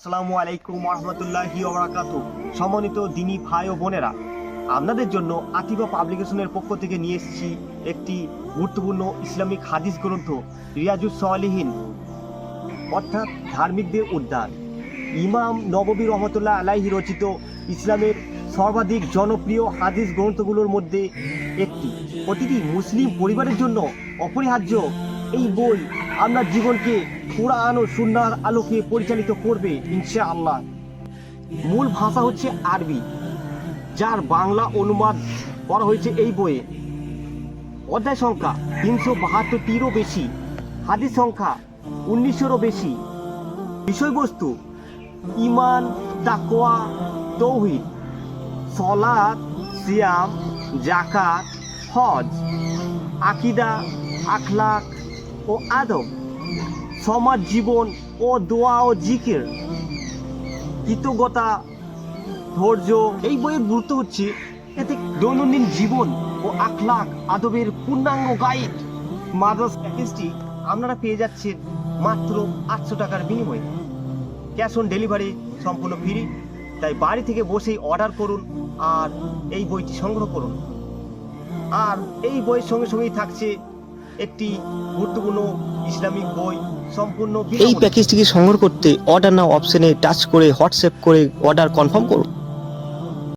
আসসালামু আলাইকুম রহমতুল্লাহি ওবরাকাত সম্মানিত দিনী ভাই ও বোনেরা, আপনাদের জন্য আতিফা পাবলিকেশনের পক্ষ থেকে নিয়ে এসেছি একটি গুরুত্বপূর্ণ ইসলামিক হাদিস গ্রন্থ, রিয়াজুস সালিহীন, অর্থাৎ ধার্মিকদের উদ্যান ইমাম নববী রহমতুল্লাহ আলাইহি রচিত ইসলামের সর্বাধিক জনপ্রিয় হাদিস গ্রন্থগুলোর মধ্যে একটি। প্রতিটি মুসলিম পরিবারের জন্য অপরিহার্য এই বই আপনার জীবনকে কোরআন ও সুন্নার আলোকে পরিচালিত করবে ইনশা আল্লাহ মূল ভাষা হচ্ছে আরবি, যার বাংলা অনুবাদ করা হয়েছে এই বইয়ে। অধ্যায় সংখ্যা তিনশো বাহাত্তরটিরও বেশি, হাদিস সংখ্যা উনিশশোরও বেশি। বিষয়বস্তু ইমান তাকোয়া তৌহিদ সলাদ সিয়াম জাকাত হজ, আকিদা, আখলাক ও আদব সমাজ জীবন ও দোয়া ও জিকির। কৃতজ্ঞতা, ধৈর্য, এই বইয়ের গুরুত্ব হচ্ছে এতে দৈনন্দিন জীবন ও আখলাক আদবের পূর্ণাঙ্গ গাইড। মাদ্রাস প্যাকেজটি আপনারা পেয়ে যাচ্ছেন মাত্র আটশো টাকার বিনিময়ে। ক্যাশ অন ডেলিভারি সম্পূর্ণ ফ্রি। তাই বাড়ি থেকে বসেই অর্ডার করুন আর এই বইটি সংগ্রহ করুন। আর এই বইয়ের সঙ্গে সঙ্গেই থাকছে একটি গুরুত্বপূর্ণ ইসলামিক বই সম্পূর্ণ এই প্যাকেজটিকে সংগ্রহ করতে অর্ডার নাও অপশনে টাচ করে হোয়াটসঅ্যাপ করে অর্ডার কনফার্ম করুন।